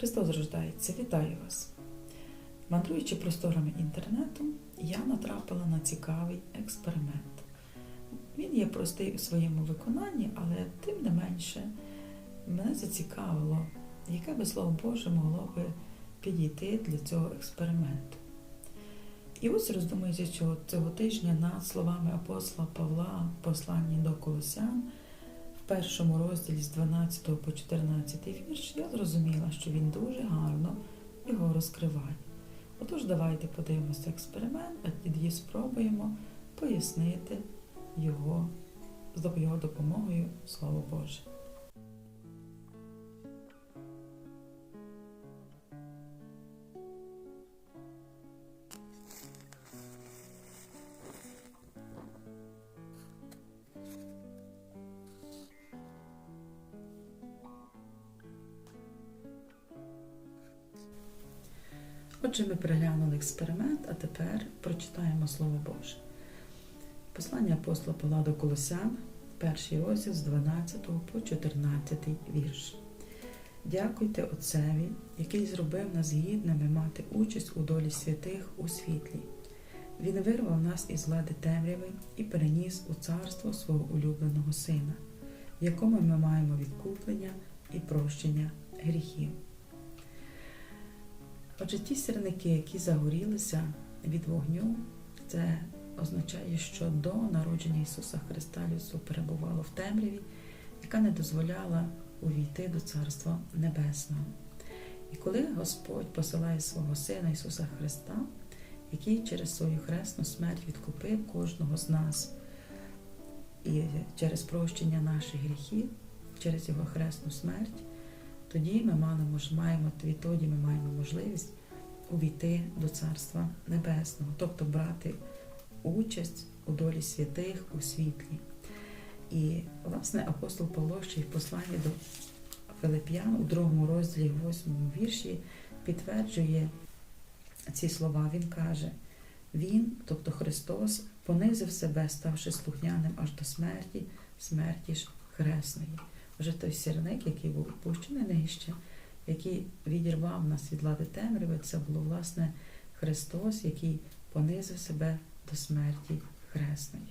Христос рождається, вітаю вас! Мандруючи просторами інтернету, я натрапила на цікавий експеримент. Він є простий у своєму виконанні, але тим не менше мене зацікавило, яке би слово Боже могло би підійти для цього експерименту. І ось роздумуючи цього, тижня над словами апостола Павла в посланні до Колосян, першому розділі з 12 по 14 вірш, я зрозуміла, що він дуже гарно його розкриває. Отож, давайте подивимося експеримент, а тоді спробуємо пояснити його з його допомогою Слово Боже. Отже, ми переглянули експеримент, а тепер прочитаємо Слово Боже. Послання апостола Павла до Колосян, перший розділ з 12 по 14 вірш. Дякуйте Отцеві, який зробив нас гідними мати участь у долі святих у світлі. Він вирвав нас із влади темряви і переніс у царство свого улюбленого Сина, в якому ми маємо відкуплення і прощення гріхів. Отже, ті сірники, які загорілися від вогню, це означає, що до народження Ісуса Христа людство перебувало в темряві, яка не дозволяла увійти до Царства Небесного. І коли Господь посилає свого Сина Ісуса Христа, який через свою хресну смерть відкупив кожного з нас, і через прощення наших гріхів, через Його хресну смерть, тоді ми маємо, відтоді ми маємо можливість увійти до Царства Небесного, тобто брати участь у долі святих у світлі. І, власне, апостол Павло ще й посланні до Филип'ян у другому розділі, восьмому вірші, підтверджує ці слова. Він каже: Він, тобто Христос, понизив себе, ставши слухняним аж до смерті, смерті ж хресної. Вже той сірник, який був опущений нижче, який відірвав нас від лади темряви, це було власне Христос, який понизив себе до смерті хресної.